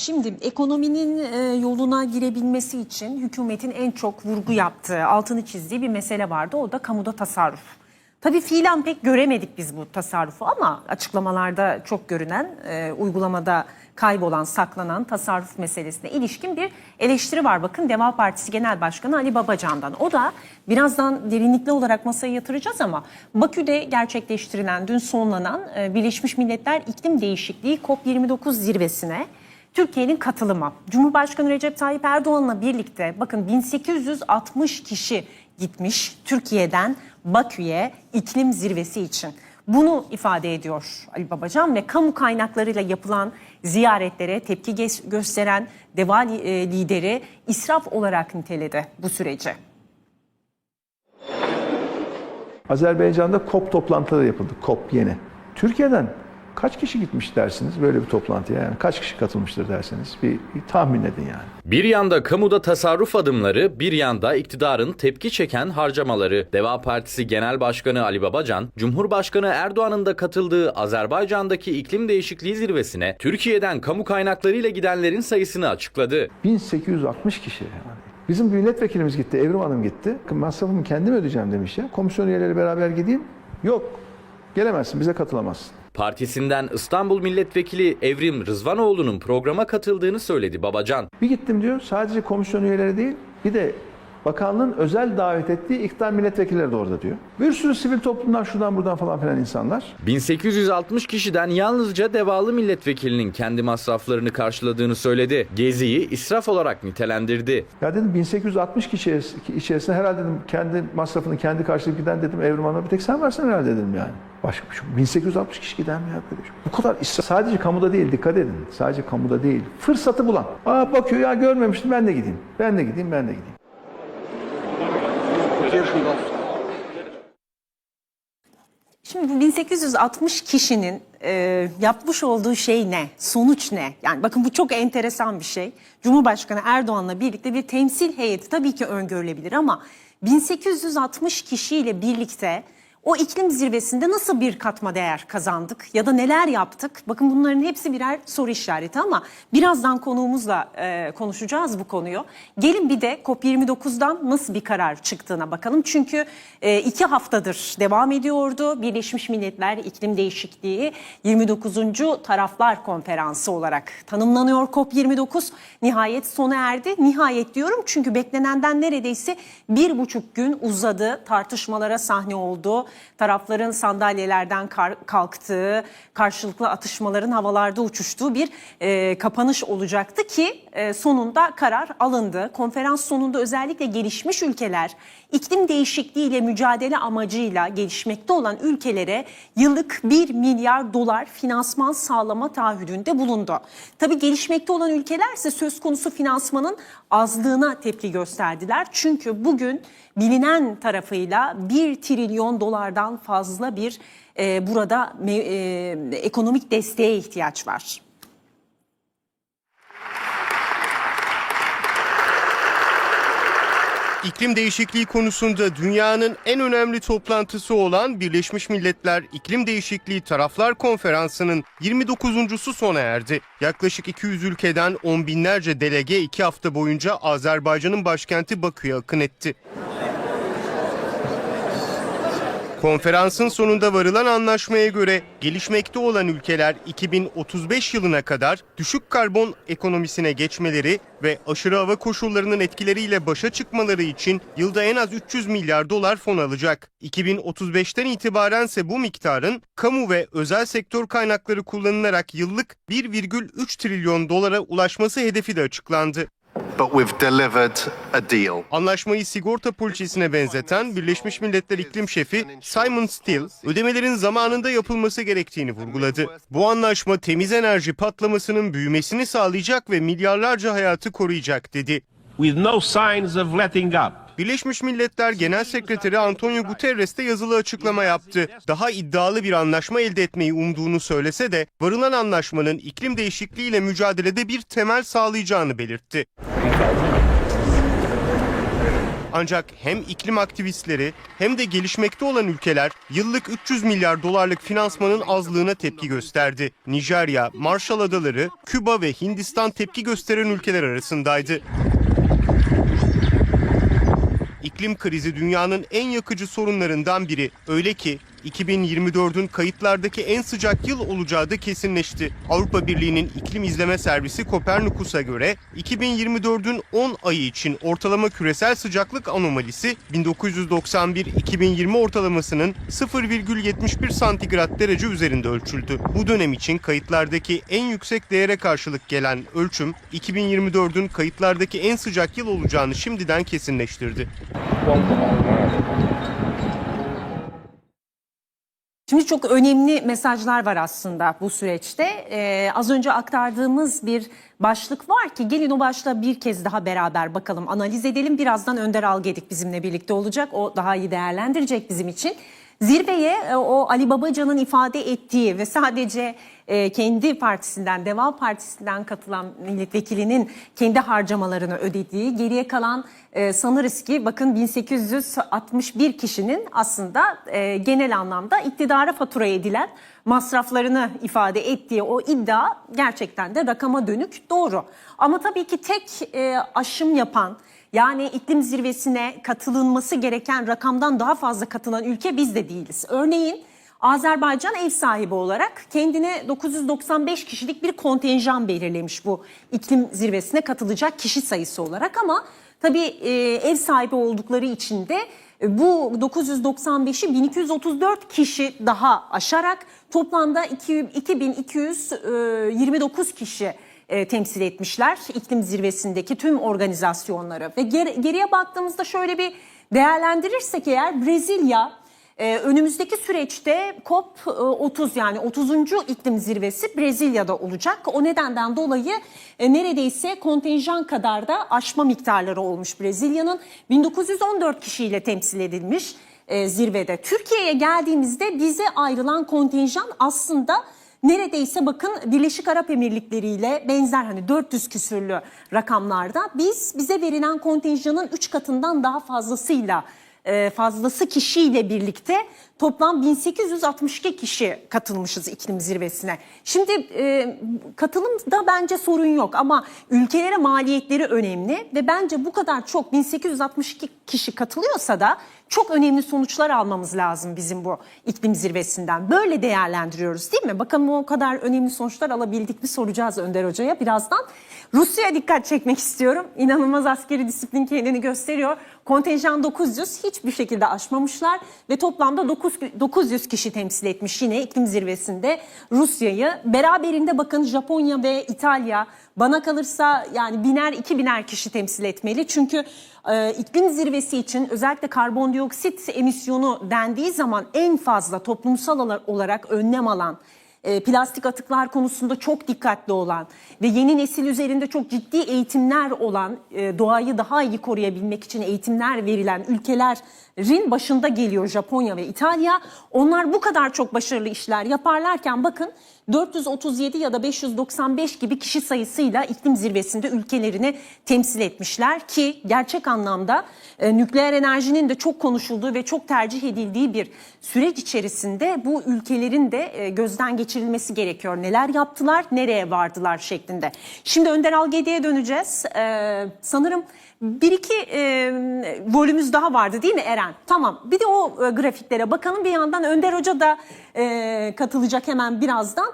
Şimdi ekonominin e, yoluna girebilmesi için hükümetin en çok vurgu yaptığı, altını çizdiği bir mesele vardı. O da kamuda tasarruf. Tabii fiilen pek göremedik biz bu tasarrufu ama açıklamalarda çok görünen, e, uygulamada kaybolan, saklanan tasarruf meselesine ilişkin bir eleştiri var. Bakın Deva Partisi Genel Başkanı Ali Babacan'dan. O da birazdan derinlikli olarak masaya yatıracağız ama Bakü'de gerçekleştirilen, dün sonlanan e, Birleşmiş Milletler İklim Değişikliği COP29 zirvesine Türkiye'nin katılımı. Cumhurbaşkanı Recep Tayyip Erdoğan'la birlikte bakın 1860 kişi gitmiş Türkiye'den Bakü'ye iklim zirvesi için. Bunu ifade ediyor Ali Babacan ve kamu kaynaklarıyla yapılan ziyaretlere tepki gösteren DEVA e, lideri israf olarak niteledi bu süreci. Azerbaycan'da COP toplantıları yapıldı. COP yeni. Türkiye'den kaç kişi gitmiş dersiniz böyle bir toplantıya? Yani kaç kişi katılmıştır derseniz bir, bir tahmin edin yani. Bir yanda kamuda tasarruf adımları, bir yanda iktidarın tepki çeken harcamaları. Deva Partisi Genel Başkanı Ali Babacan, Cumhurbaşkanı Erdoğan'ın da katıldığı Azerbaycan'daki iklim değişikliği zirvesine Türkiye'den kamu kaynaklarıyla gidenlerin sayısını açıkladı. 1860 kişi yani. Bizim milletvekilimiz gitti, Evrim Hanım gitti. Masrafımı kendim ödeyeceğim demiş ya. Komisyon üyeleri beraber gideyim. Yok. Gelemezsin, bize katılamazsın. Partisinden İstanbul Milletvekili Evrim Rızvanoğlu'nun programa katıldığını söyledi Babacan. Bir gittim diyor, sadece komisyon üyeleri değil, bir de bakanlığın özel davet ettiği iktidar milletvekilleri de orada diyor. Bir sürü sivil toplumdan şuradan buradan falan filan insanlar. 1860 kişiden yalnızca devalı milletvekilinin kendi masraflarını karşıladığını söyledi. Geziyi israf olarak nitelendirdi. Ya dedim 1860 kişi içerisinde herhalde dedim kendi masrafını kendi karşılayıp giden dedim Evrim Hanım'a bir tek sen varsın herhalde dedim yani. Başka bir şey. yok. 1860 kişi giden mi arkadaş? Bu kadar israf. Sadece kamuda değil dikkat edin. Sadece kamuda değil. Fırsatı bulan. Aa bakıyor ya görmemiştim ben de gideyim. Ben de gideyim ben de gideyim. Şimdi bu 1860 kişinin e, yapmış olduğu şey ne? Sonuç ne? Yani bakın bu çok enteresan bir şey. Cumhurbaşkanı Erdoğan'la birlikte bir temsil heyeti tabii ki öngörülebilir ama 1860 kişiyle birlikte o iklim zirvesinde nasıl bir katma değer kazandık ya da neler yaptık? Bakın bunların hepsi birer soru işareti ama birazdan konuğumuzla e, konuşacağız bu konuyu. Gelin bir de COP29'dan nasıl bir karar çıktığına bakalım. Çünkü e, iki haftadır devam ediyordu. Birleşmiş Milletler İklim Değişikliği 29. Taraflar Konferansı olarak tanımlanıyor COP29. Nihayet sona erdi. Nihayet diyorum çünkü beklenenden neredeyse bir buçuk gün uzadı. Tartışmalara sahne oldu. Tarafların sandalyelerden kalktığı, karşılıklı atışmaların havalarda uçuştuğu bir e, kapanış olacaktı ki e, sonunda karar alındı. Konferans sonunda özellikle gelişmiş ülkeler iklim değişikliğiyle mücadele amacıyla gelişmekte olan ülkelere yıllık 1 milyar dolar finansman sağlama taahhüdünde bulundu. Tabii gelişmekte olan ülkeler ise söz konusu finansmanın azlığına tepki gösterdiler. Çünkü bugün bilinen tarafıyla 1 trilyon dolardan fazla bir e, burada me- e, ekonomik desteğe ihtiyaç var. İklim değişikliği konusunda dünyanın en önemli toplantısı olan Birleşmiş Milletler İklim Değişikliği Taraflar Konferansı'nın 29.sü sona erdi. Yaklaşık 200 ülkeden on binlerce delege iki hafta boyunca Azerbaycan'ın başkenti Bakü'ye akın etti. Konferansın sonunda varılan anlaşmaya göre gelişmekte olan ülkeler 2035 yılına kadar düşük karbon ekonomisine geçmeleri ve aşırı hava koşullarının etkileriyle başa çıkmaları için yılda en az 300 milyar dolar fon alacak. 2035'ten itibaren ise bu miktarın kamu ve özel sektör kaynakları kullanılarak yıllık 1,3 trilyon dolara ulaşması hedefi de açıklandı. But we've delivered a deal. Anlaşmayı sigorta poliçesine benzeten Birleşmiş Milletler İklim Şefi Simon Still, ödemelerin zamanında yapılması gerektiğini vurguladı. Bu anlaşma temiz enerji patlamasının büyümesini sağlayacak ve milyarlarca hayatı koruyacak dedi. with no signs of letting up. Birleşmiş Milletler Genel Sekreteri Antonio Guterres de yazılı açıklama yaptı. Daha iddialı bir anlaşma elde etmeyi umduğunu söylese de varılan anlaşmanın iklim değişikliğiyle mücadelede bir temel sağlayacağını belirtti. Ancak hem iklim aktivistleri hem de gelişmekte olan ülkeler yıllık 300 milyar dolarlık finansmanın azlığına tepki gösterdi. Nijerya, Marshall Adaları, Küba ve Hindistan tepki gösteren ülkeler arasındaydı. İklim krizi dünyanın en yakıcı sorunlarından biri. Öyle ki 2024'ün kayıtlardaki en sıcak yıl olacağı da kesinleşti. Avrupa Birliği'nin iklim izleme servisi Kopernikus'a göre 2024'ün 10 ayı için ortalama küresel sıcaklık anomalisi 1991-2020 ortalamasının 0,71 santigrat derece üzerinde ölçüldü. Bu dönem için kayıtlardaki en yüksek değere karşılık gelen ölçüm 2024'ün kayıtlardaki en sıcak yıl olacağını şimdiden kesinleştirdi. Şimdi çok önemli mesajlar var aslında bu süreçte. Ee, az önce aktardığımız bir başlık var ki gelin o başlığa bir kez daha beraber bakalım, analiz edelim. Birazdan Önder Algedik bizimle birlikte olacak. O daha iyi değerlendirecek bizim için. Zirveye e, o Ali Babacan'ın ifade ettiği ve sadece e, kendi partisinden, Deva Partisi'nden katılan milletvekilinin kendi harcamalarını ödediği, geriye kalan e, sanırız ki bakın 1861 kişinin aslında e, genel anlamda iktidara fatura edilen masraflarını ifade ettiği o iddia gerçekten de rakama dönük doğru. Ama tabii ki tek e, aşım yapan yani iklim zirvesine katılınması gereken rakamdan daha fazla katılan ülke biz de değiliz. Örneğin Azerbaycan ev sahibi olarak kendine 995 kişilik bir kontenjan belirlemiş bu iklim zirvesine katılacak kişi sayısı olarak. Ama tabii e, ev sahibi oldukları için de e, bu 995'i 1234 kişi daha aşarak toplamda 2 2229 kişi e, temsil etmişler iklim zirvesindeki tüm organizasyonları. Ve ger- geriye baktığımızda şöyle bir değerlendirirsek eğer Brezilya e, önümüzdeki süreçte COP 30 yani 30. iklim zirvesi Brezilya'da olacak. O nedenden dolayı e, neredeyse kontenjan kadar da aşma miktarları olmuş Brezilya'nın 1914 kişiyle temsil edilmiş e, zirvede. Türkiye'ye geldiğimizde bize ayrılan kontenjan aslında neredeyse bakın Birleşik Arap Emirlikleri ile benzer hani 400 küsürlü rakamlarda biz bize verilen kontenjanın 3 katından daha fazlasıyla e, fazlası kişiyle birlikte toplam 1862 kişi katılmışız iklim zirvesine. Şimdi e, katılımda bence sorun yok ama ülkelere maliyetleri önemli ve bence bu kadar çok 1862 kişi katılıyorsa da çok önemli sonuçlar almamız lazım bizim bu iklim zirvesinden. Böyle değerlendiriyoruz değil mi? Bakalım o kadar önemli sonuçlar alabildik mi soracağız Önder Hoca'ya birazdan. Rusya'ya dikkat çekmek istiyorum. İnanılmaz askeri disiplin kendini gösteriyor. Kontenjan 900 hiçbir şekilde aşmamışlar ve toplamda 9, 900 kişi temsil etmiş yine iklim zirvesinde Rusya'yı. Beraberinde bakın Japonya ve İtalya bana kalırsa yani biner iki biner kişi temsil etmeli. Çünkü e, iklim zirvesi için özellikle karbondioksit emisyonu dendiği zaman en fazla toplumsal olarak önlem alan e, plastik atıklar konusunda çok dikkatli olan ve yeni nesil üzerinde çok ciddi eğitimler olan, e, doğayı daha iyi koruyabilmek için eğitimler verilen ülkelerin başında geliyor Japonya ve İtalya. Onlar bu kadar çok başarılı işler yaparlarken bakın 437 ya da 595 gibi kişi sayısıyla iklim zirvesinde ülkelerini temsil etmişler ki gerçek anlamda e, nükleer enerjinin de çok konuşulduğu ve çok tercih edildiği bir süreç içerisinde bu ülkelerin de e, gözden geçirilmesi gerekiyor. Neler yaptılar, nereye vardılar şeklinde. Şimdi Önder Algedi'ye döneceğiz. E, sanırım bir iki e, volümümüz daha vardı değil mi Eren? Tamam bir de o e, grafiklere bakalım bir yandan Önder Hoca da e, katılacak hemen birazdan.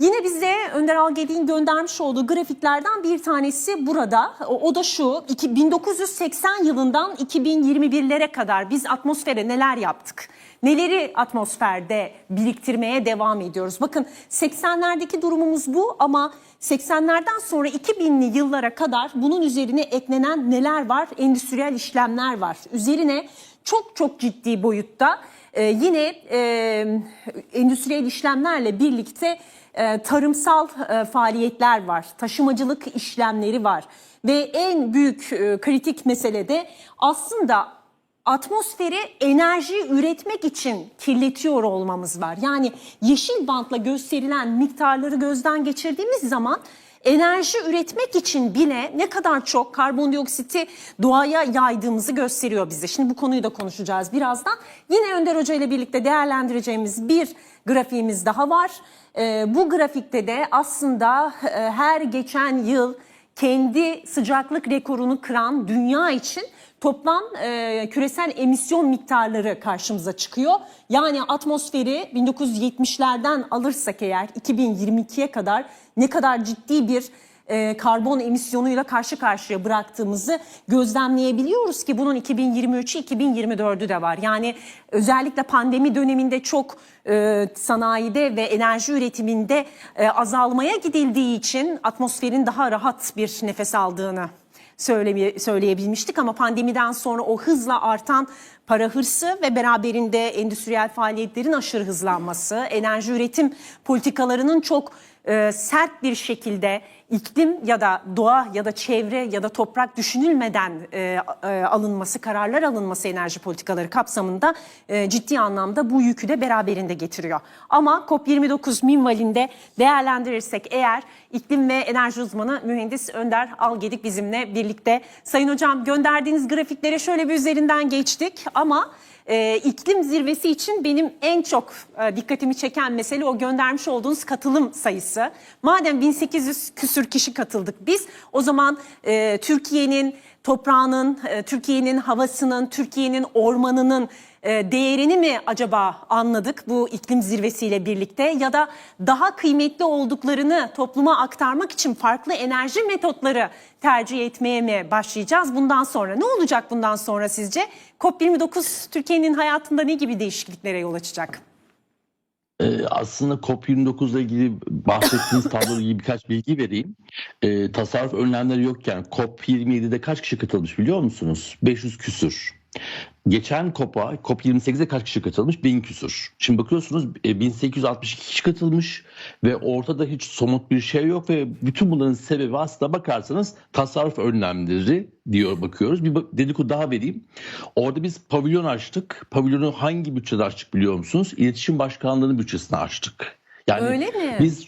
Yine bize Önder Algedi'nin göndermiş olduğu grafiklerden bir tanesi burada. O, da şu, iki- 1980 yılından 2021'lere kadar biz atmosfere neler yaptık? Neleri atmosferde biriktirmeye devam ediyoruz? Bakın 80'lerdeki durumumuz bu ama 80'lerden sonra 2000'li yıllara kadar bunun üzerine eklenen neler var? Endüstriyel işlemler var. Üzerine çok çok ciddi boyutta e, yine e, endüstriyel işlemlerle birlikte e, tarımsal e, faaliyetler var, taşımacılık işlemleri var ve en büyük e, kritik mesele de aslında atmosferi enerji üretmek için kirletiyor olmamız var. Yani yeşil bantla gösterilen miktarları gözden geçirdiğimiz zaman enerji üretmek için bile ne kadar çok karbondioksiti doğaya yaydığımızı gösteriyor bize. Şimdi bu konuyu da konuşacağız birazdan. Yine Önder Hoca ile birlikte değerlendireceğimiz bir grafiğimiz daha var. Ee, bu grafikte de aslında e, her geçen yıl kendi sıcaklık rekorunu kıran dünya için toplam e, küresel emisyon miktarları karşımıza çıkıyor. Yani atmosferi 1970'lerden alırsak eğer 2022'ye kadar ne kadar ciddi bir e, karbon emisyonuyla karşı karşıya bıraktığımızı gözlemleyebiliyoruz ki bunun 2023'ü 2024'ü de var. Yani özellikle pandemi döneminde çok e, sanayide ve enerji üretiminde e, azalmaya gidildiği için atmosferin daha rahat bir nefes aldığını söyleye- söyleyebilmiştik ama pandemiden sonra o hızla artan para hırsı ve beraberinde endüstriyel faaliyetlerin aşırı hızlanması, enerji üretim politikalarının çok e, sert bir şekilde iklim ya da doğa ya da çevre ya da toprak düşünülmeden e, e, alınması, kararlar alınması enerji politikaları kapsamında e, ciddi anlamda bu yükü de beraberinde getiriyor. Ama COP29 minvalinde değerlendirirsek eğer iklim ve enerji uzmanı mühendis Önder Algedik bizimle birlikte. Sayın hocam gönderdiğiniz grafiklere şöyle bir üzerinden geçtik ama e, iklim zirvesi için benim en çok e, dikkatimi çeken mesele o göndermiş olduğunuz katılım sayısı. Madem 1800 küsür kişi katıldık biz o zaman e, Türkiye'nin toprağının, e, Türkiye'nin havasının, Türkiye'nin ormanının e, değerini mi acaba anladık bu iklim zirvesiyle birlikte ya da daha kıymetli olduklarını topluma aktarmak için farklı enerji metotları tercih etmeye mi başlayacağız bundan sonra? Ne olacak bundan sonra sizce? COP29 Türkiye'nin hayatında ne gibi değişikliklere yol açacak? Ee, aslında COP29 ile ilgili bahsettiğiniz tablo ilgili birkaç bilgi vereyim. Ee, tasarruf önlemleri yokken COP27'de kaç kişi katılmış biliyor musunuz? 500 küsür. Geçen COP'a, COP28'e kaç kişi katılmış? 1000 küsür. Şimdi bakıyorsunuz e, 1862 kişi katılmış ve ortada hiç somut bir şey yok ve bütün bunların sebebi aslında bakarsanız tasarruf önlemleri diyor bakıyoruz. Bir dedikodu daha vereyim. Orada biz pavilyon açtık. Pavilyonu hangi bütçede açtık biliyor musunuz? İletişim Başkanlığı'nın bütçesine açtık. Yani Öyle mi? Biz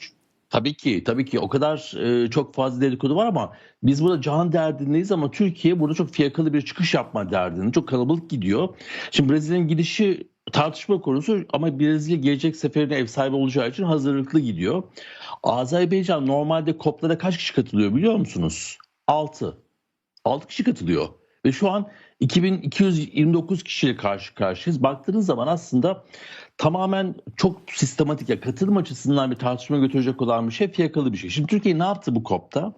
tabii ki tabii ki o kadar e, çok fazla dedikodu var ama biz burada can derdindeyiz ama Türkiye burada çok fiyakalı bir çıkış yapma derdinde. Çok kalabalık gidiyor. Şimdi Brezilya'nın gidişi tartışma konusu ama Brezilya gelecek seferine ev sahibi olacağı için hazırlıklı gidiyor. Azerbaycan normalde COP'lara kaç kişi katılıyor biliyor musunuz? 6. 6 kişi katılıyor. Ve şu an 2229 kişiyle karşı karşıyayız. Baktığınız zaman aslında tamamen çok sistematik ya katılım açısından bir tartışma götürecek olan bir şey fiyakalı bir şey. Şimdi Türkiye ne yaptı bu COP'ta?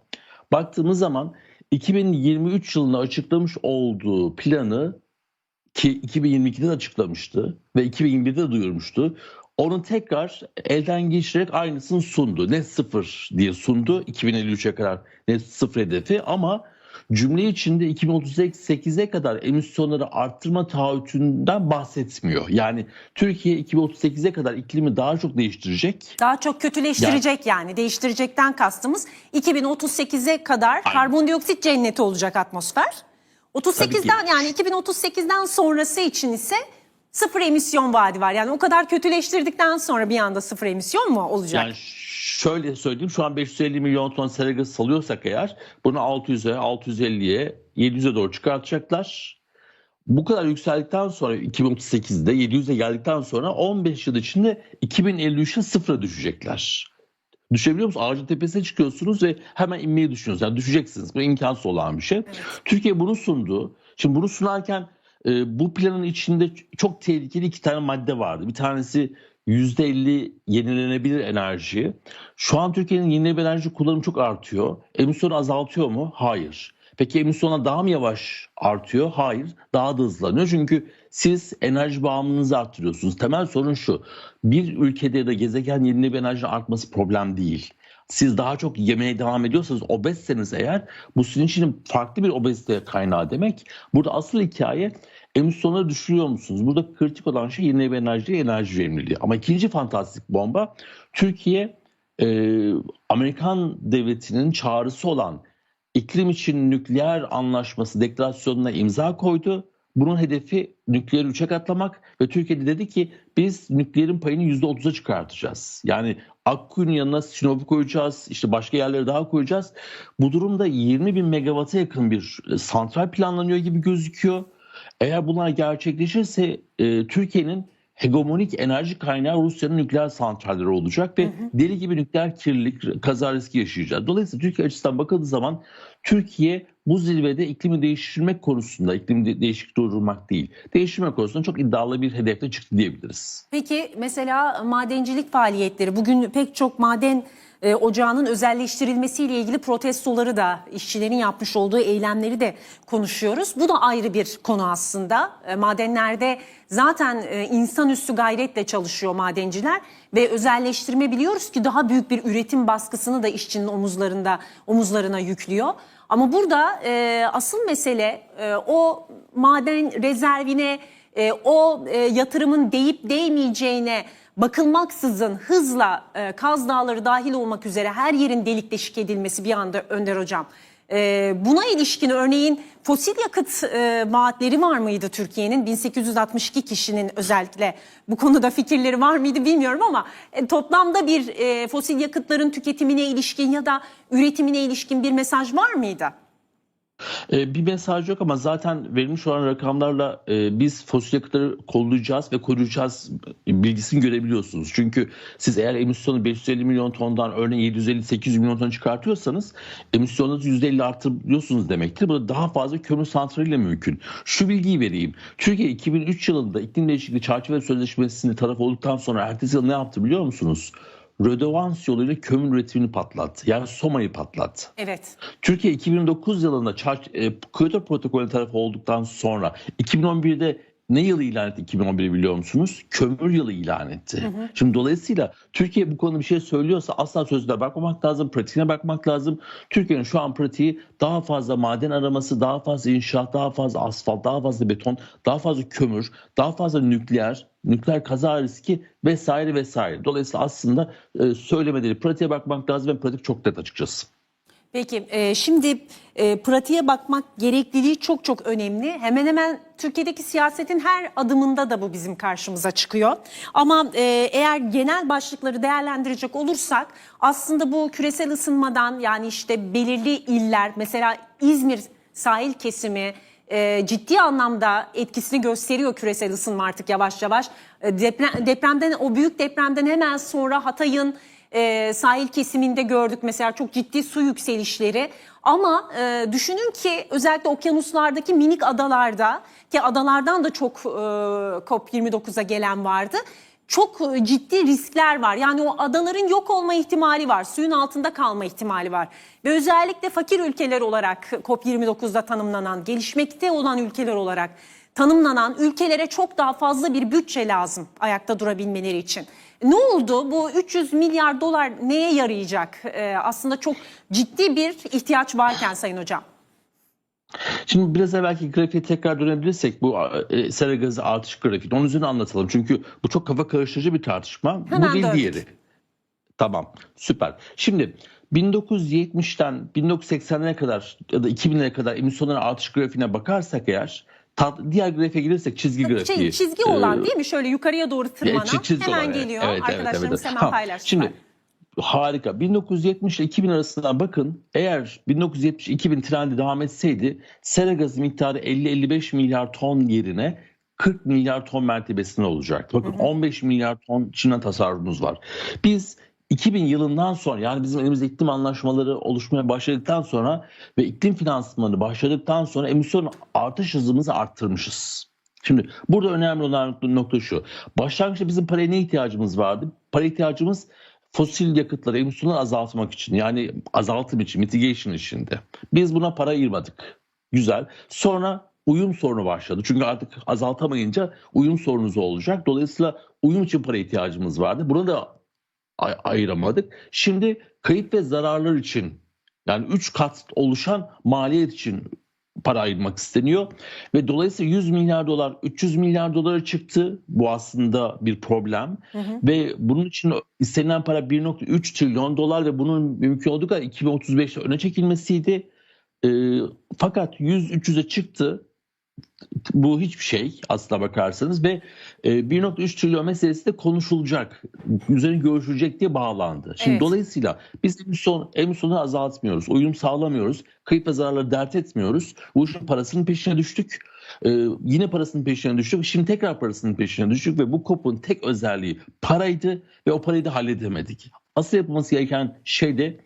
Baktığımız zaman 2023 yılında açıklamış olduğu planı ki 2022'de de açıklamıştı ve 2021'de de duyurmuştu. Onu tekrar elden geçirerek aynısını sundu. Net sıfır diye sundu 2053'e kadar net sıfır hedefi ama cümle içinde 2038'e kadar emisyonları arttırma taahhütünden bahsetmiyor. Yani Türkiye 2038'e kadar iklimi daha çok değiştirecek. Daha çok kötüleştirecek yani. Değiştirecekten kastımız 2038'e kadar karbondioksit cenneti olacak atmosfer. 38'den yani 2038'den sonrası için ise sıfır emisyon vaadi var. Yani o kadar kötüleştirdikten sonra bir anda sıfır emisyon mu olacak? Yani şöyle söyleyeyim şu an 550 milyon ton sera gazı salıyorsak eğer bunu 600'e, 650'ye, 700'e doğru çıkartacaklar. Bu kadar yükseldikten sonra 2038'de 700'e geldikten sonra 15 yıl içinde 2053'e sıfıra düşecekler. Düşebiliyor musunuz? Ağacın tepesine çıkıyorsunuz ve hemen inmeyi düşünüyorsunuz. Yani düşeceksiniz. Bu imkansız olan bir şey. Türkiye bunu sundu. Şimdi bunu sunarken e, bu planın içinde çok tehlikeli iki tane madde vardı. Bir tanesi %50 yenilenebilir enerji. Şu an Türkiye'nin yenilenebilir enerji kullanımı çok artıyor. Emisyonu azaltıyor mu? Hayır. Peki emisyona daha mı yavaş artıyor? Hayır. Daha da hızlanıyor. Çünkü siz enerji bağımlılığınızı arttırıyorsunuz. Temel sorun şu. Bir ülkede ya da gezegen yenilenebilir enerjinin artması problem değil. Siz daha çok yemeye devam ediyorsanız obezseniz eğer bu sizin için farklı bir obezite kaynağı demek. Burada asıl hikaye emisyonları düşürüyor musunuz? Burada kritik olan şey yenilenebilir enerji, enerji verimliliği. Ama ikinci fantastik bomba Türkiye e, Amerikan devletinin çağrısı olan iklim için nükleer anlaşması deklarasyonuna imza koydu. Bunun hedefi nükleer üçe katlamak ve Türkiye'de dedi ki biz nükleerin payını %30'a çıkartacağız. Yani Akkuyu'nun yanına Sinop'u koyacağız. işte başka yerlere daha koyacağız. Bu durumda 20 bin megawata yakın bir santral planlanıyor gibi gözüküyor. Eğer bunlar gerçekleşirse e, Türkiye'nin hegemonik enerji kaynağı Rusya'nın nükleer santralleri olacak ve deli gibi nükleer kirlilik, kaza riski yaşayacağız. Dolayısıyla Türkiye açısından bakıldığı zaman Türkiye bu zirvede iklimi değiştirmek konusunda, iklim de- değişikliği durdurmak değil, değiştirmek konusunda çok iddialı bir hedefle çıktı diyebiliriz. Peki mesela madencilik faaliyetleri bugün pek çok maden e, ocağının özelleştirilmesiyle ilgili protestoları da işçilerin yapmış olduğu eylemleri de konuşuyoruz. Bu da ayrı bir konu aslında. E, madenlerde zaten e, insanüstü gayretle çalışıyor madenciler ve özelleştirme biliyoruz ki daha büyük bir üretim baskısını da işçinin omuzlarında omuzlarına yüklüyor. Ama burada e, asıl mesele e, o maden rezervine e, o e, yatırımın değip değmeyeceğine bakılmaksızın hızla e, Kaz Dağları dahil olmak üzere her yerin delik deşik edilmesi bir anda Önder Hocam. E, buna ilişkin örneğin fosil yakıt e, vaatleri var mıydı Türkiye'nin? 1862 kişinin özellikle bu konuda fikirleri var mıydı bilmiyorum ama e, toplamda bir e, fosil yakıtların tüketimine ilişkin ya da üretimine ilişkin bir mesaj var mıydı? Ee, bir mesaj yok ama zaten verilmiş olan rakamlarla e, biz fosil yakıtları kollayacağız ve koruyacağız bilgisini görebiliyorsunuz. Çünkü siz eğer emisyonu 550 milyon tondan örneğin 750-800 milyon ton çıkartıyorsanız emisyonunuz %50 artırıyorsunuz demektir. Bu da daha fazla kömür santraliyle mümkün. Şu bilgiyi vereyim. Türkiye 2003 yılında iklim değişikliği çerçeve sözleşmesini taraf olduktan sonra ertesi yıl ne yaptı biliyor musunuz? Rödevans yoluyla kömür üretimini patlattı. Yani Soma'yı patlattı. Evet. Türkiye 2009 yılında e, Kyoto protokolü tarafı olduktan sonra 2011'de ne yılı ilan etti 2011'i biliyor musunuz? Kömür yılı ilan etti. Şimdi dolayısıyla Türkiye bu konuda bir şey söylüyorsa asla sözüne bakmamak lazım, pratiğine bakmak lazım. Türkiye'nin şu an pratiği daha fazla maden araması, daha fazla inşaat, daha fazla asfalt, daha fazla beton, daha fazla kömür, daha fazla nükleer, nükleer kaza riski vesaire vesaire. Dolayısıyla aslında e, pratiğe bakmak lazım ve pratik çok net açıkçası. Peki e, şimdi e, pratiğe bakmak gerekliliği çok çok önemli. Hemen hemen Türkiye'deki siyasetin her adımında da bu bizim karşımıza çıkıyor. Ama e, eğer genel başlıkları değerlendirecek olursak aslında bu küresel ısınmadan yani işte belirli iller mesela İzmir sahil kesimi e, ciddi anlamda etkisini gösteriyor küresel ısınma artık yavaş yavaş. E, deprem, depremden o büyük depremden hemen sonra Hatay'ın e, sahil kesiminde gördük mesela çok ciddi su yükselişleri. Ama e, düşünün ki özellikle okyanuslardaki minik adalarda ki adalardan da çok e, COP29'a gelen vardı. Çok e, ciddi riskler var. Yani o adaların yok olma ihtimali var. Suyun altında kalma ihtimali var. Ve özellikle fakir ülkeler olarak COP29'da tanımlanan, gelişmekte olan ülkeler olarak tanımlanan ülkelere çok daha fazla bir bütçe lazım ayakta durabilmeleri için. Ne oldu? Bu 300 milyar dolar neye yarayacak? Ee, aslında çok ciddi bir ihtiyaç varken Sayın Hocam. Şimdi biraz evvelki grafiğe tekrar dönebilirsek bu e, sera gazı artış grafiği. Onun üzerine anlatalım. Çünkü bu çok kafa karıştırıcı bir tartışma. Hemen bu değil döndük. diğeri. Tamam süper. Şimdi 1970'ten 1980'lere kadar ya da 2000'lere kadar emisyonların artış grafiğine bakarsak eğer tat- diğer grafiğe gelirsek çizgi grafiği. Şey, çizgi olan e, değil mi? Şöyle yukarıya doğru tırmanan çi- çizgi hemen olan, evet. geliyor. Evet, evet, Arkadaşlarımız evet. hemen Ha, paylaştılar. Şimdi harika. 1970 ile 2000 arasında bakın eğer 1970-2000 trendi devam etseydi sera gazı miktarı 50-55 milyar ton yerine 40 milyar ton mertebesinde olacak. Bakın 15 milyar ton Çin'e tasarrufumuz var. Biz 2000 yılından sonra yani bizim elimizde iklim anlaşmaları oluşmaya başladıktan sonra ve iklim finansmanı başladıktan sonra emisyon artış hızımızı arttırmışız. Şimdi burada önemli olan nokta şu. Başlangıçta bizim paraya ne ihtiyacımız vardı? Para ihtiyacımız fosil yakıtları emisyonu azaltmak için yani azaltım için, mitigation içinde. Biz buna para ayırmadık. Güzel. Sonra uyum sorunu başladı. Çünkü artık azaltamayınca uyum sorunumuz olacak. Dolayısıyla uyum için para ihtiyacımız vardı. Buna da ay- ayıramadık. Şimdi kayıp ve zararlar için yani 3 kat oluşan maliyet için para ayırmak isteniyor. Ve dolayısıyla 100 milyar dolar 300 milyar dolara çıktı. Bu aslında bir problem. Ve bunun için istenilen para 1.3 trilyon dolar ve bunun mümkün olduğu kadar 2035'te öne çekilmesiydi. Ee, fakat 100-300'e çıktı. Bu hiçbir şey aslına bakarsanız ve e, 1.3 trilyon meselesi de konuşulacak, üzerine görüşülecek diye bağlandı. Şimdi Evet. dolayısıyla biz emisyon, emisyonu azaltmıyoruz, uyum sağlamıyoruz, kayıp ve zararları dert etmiyoruz. Bu işin parasının peşine düştük. E, yine parasının peşine düştük. Şimdi tekrar parasının peşine düştük ve bu COP'un tek özelliği paraydı ve o parayı da halledemedik. Asıl yapılması gereken şey de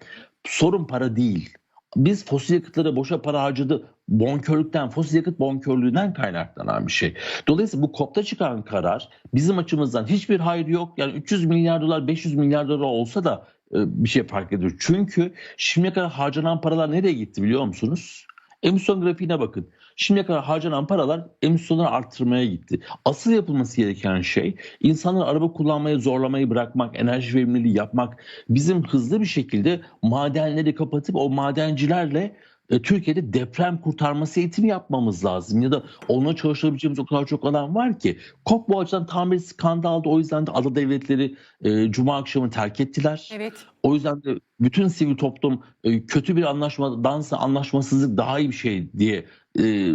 sorun para değil. Biz fosil yakıtlara boşa para harcadı. Bonkörlükten, fosil yakıt bonkörlüğünden kaynaklanan bir şey. Dolayısıyla bu COP'ta çıkan karar bizim açımızdan hiçbir hayır yok. Yani 300 milyar dolar, 500 milyar dolar olsa da e, bir şey fark ediyor. Çünkü şimdiye kadar harcanan paralar nereye gitti biliyor musunuz? Emisyon grafiğine bakın. Şimdiye kadar harcanan paralar emisyonları arttırmaya gitti. Asıl yapılması gereken şey insanları araba kullanmaya zorlamayı bırakmak, enerji verimliliği yapmak. Bizim hızlı bir şekilde madenleri kapatıp o madencilerle e, Türkiye'de deprem kurtarması eğitimi yapmamız lazım. Ya da onunla çalışabileceğimiz o kadar çok alan var ki. KOP bu açıdan tam bir skandaldı. O yüzden de ada devletleri e, Cuma akşamı terk ettiler. Evet. O yüzden de bütün sivil toplum e, kötü bir anlaşmadansa anlaşmasızlık daha iyi bir şey diye e,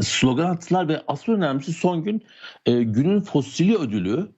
slogan attılar ve asıl önemlisi son gün e, günün fosili ödülü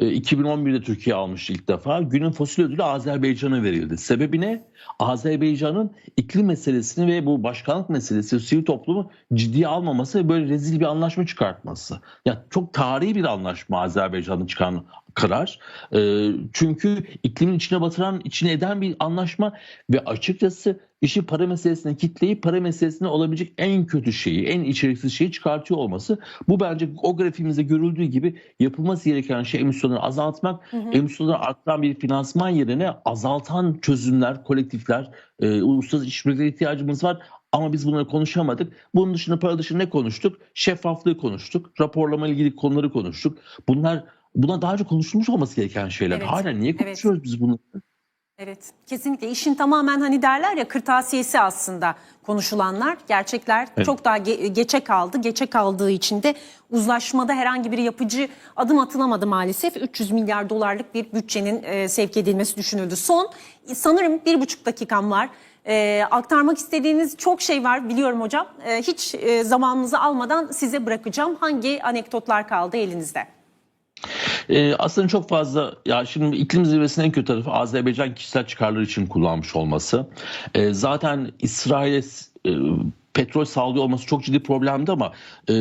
2011'de Türkiye almıştı ilk defa. Günün fosil ödülü Azerbaycan'a verildi. Sebebi ne? Azerbaycan'ın iklim meselesini ve bu başkanlık meselesi sivil toplumu ciddiye almaması ve böyle rezil bir anlaşma çıkartması. Ya çok tarihi bir anlaşma Azerbaycan'da çıkan karar. E, çünkü iklimin içine batıran, içine eden bir anlaşma ve açıkçası işi para meselesine kitleyip para meselesine olabilecek en kötü şeyi, en içeriksiz şeyi çıkartıyor olması. Bu bence o grafiğimizde görüldüğü gibi yapılması gereken şey emisyonları azaltmak. Emisyonları arttıran bir finansman yerine azaltan çözümler, kolektifler, e, uluslararası işbirliğine ihtiyacımız var. Ama biz bunları konuşamadık. Bunun dışında para dışında ne konuştuk? Şeffaflığı konuştuk. Raporlama ilgili konuları konuştuk. Bunlar buna daha önce konuşulmuş olması gereken şeyler. Evet, Hala niye evet. konuşuyoruz biz bunu? Evet kesinlikle işin tamamen hani derler ya kırtasiyesi aslında konuşulanlar gerçekler çok daha ge- geçe kaldı. Geçe kaldığı için de uzlaşmada herhangi bir yapıcı adım atılamadı maalesef. 300 milyar dolarlık bir bütçenin e, sevk edilmesi düşünüldü. Son sanırım bir buçuk dakikam var. E, aktarmak istediğiniz çok şey var biliyorum hocam. E, hiç e, zamanınızı almadan size bırakacağım. Hangi anekdotlar kaldı elinizde? Ee, aslında çok fazla ya şimdi iklim zirvesinin en kötü tarafı Azerbaycan kişisel çıkarları için kullanmış olması. Ee, zaten İsrail'e e, petrol sağlıyor olması çok ciddi problemdi ama e,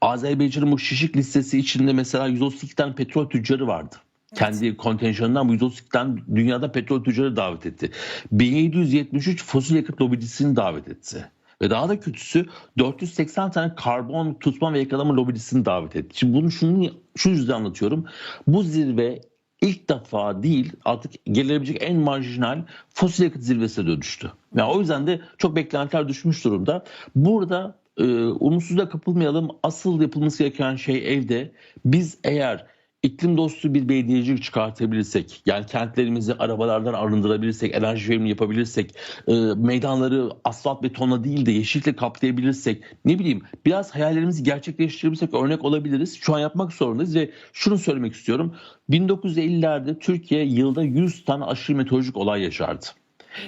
Azerbaycan'ın bu şişik listesi içinde mesela 132 tane petrol tüccarı vardı. Kendi kontenjanından bu 132 tane dünyada petrol tüccarı davet etti. 1773 fosil yakıt lobicisini davet etti. Ve daha da kötüsü 480 tane karbon tutma ve yakalama lobisini davet etti. Şimdi bunu şunu, şu yüzden anlatıyorum. Bu zirve ilk defa değil artık gelebilecek en marjinal fosil yakıt zirvesine dönüştü. Yani o yüzden de çok beklentiler düşmüş durumda. Burada e, umutsuzluğa kapılmayalım. Asıl yapılması gereken şey evde. Biz eğer iklim dostu bir belediyecilik çıkartabilirsek, yani kentlerimizi arabalardan arındırabilirsek, enerji verimli yapabilirsek, e, meydanları asfalt betonla değil de yeşille kaplayabilirsek, ne bileyim biraz hayallerimizi gerçekleştirebilirsek örnek olabiliriz. Şu an yapmak zorundayız ve şunu söylemek istiyorum. 1950'lerde Türkiye yılda 100 tane aşırı meteorolojik olay yaşardı.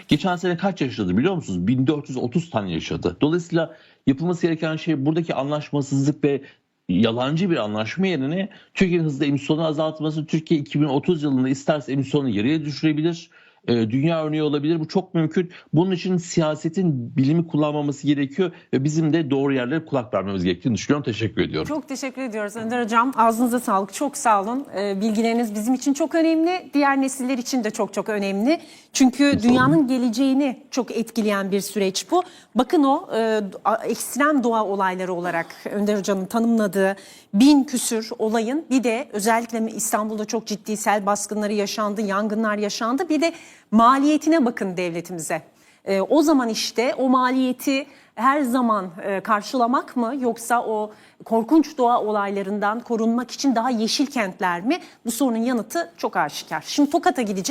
Geçen sene kaç yaşadı biliyor musunuz? 1430 tane yaşadı. Dolayısıyla yapılması gereken şey buradaki anlaşmasızlık ve yalancı bir anlaşma yerine Türkiye'nin hızlı emisyonu azaltması, Türkiye 2030 yılında isterse emisyonu yarıya düşürebilir. E, Dünya örneği olabilir. Bu çok mümkün. Bunun için siyasetin bilimi kullanmaması gerekiyor ve bizim de doğru yerlere kulak vermemiz gerektiğini düşünüyorum. Teşekkür ediyorum. Çok teşekkür ediyoruz Önder Hocam. Ağzınıza sağlık. Çok sağ olun. Ee, bilgileriniz bizim için çok önemli. Diğer nesiller için de çok çok önemli. Çünkü dünyanın geleceğini çok etkileyen bir süreç bu. Bakın o e, ekstrem doğa olayları olarak Önder Hocam'ın tanımladığı bin küsür olayın bir de özellikle İstanbul'da çok ciddi sel baskınları yaşandı, yangınlar yaşandı. Bir de maliyetine bakın devletimize. E, o zaman işte o maliyeti her zaman e, karşılamak mı yoksa o korkunç doğa olaylarından korunmak için daha yeşil kentler mi? Bu sorunun yanıtı çok aşikar. Şimdi Tokat'a gideceğiz.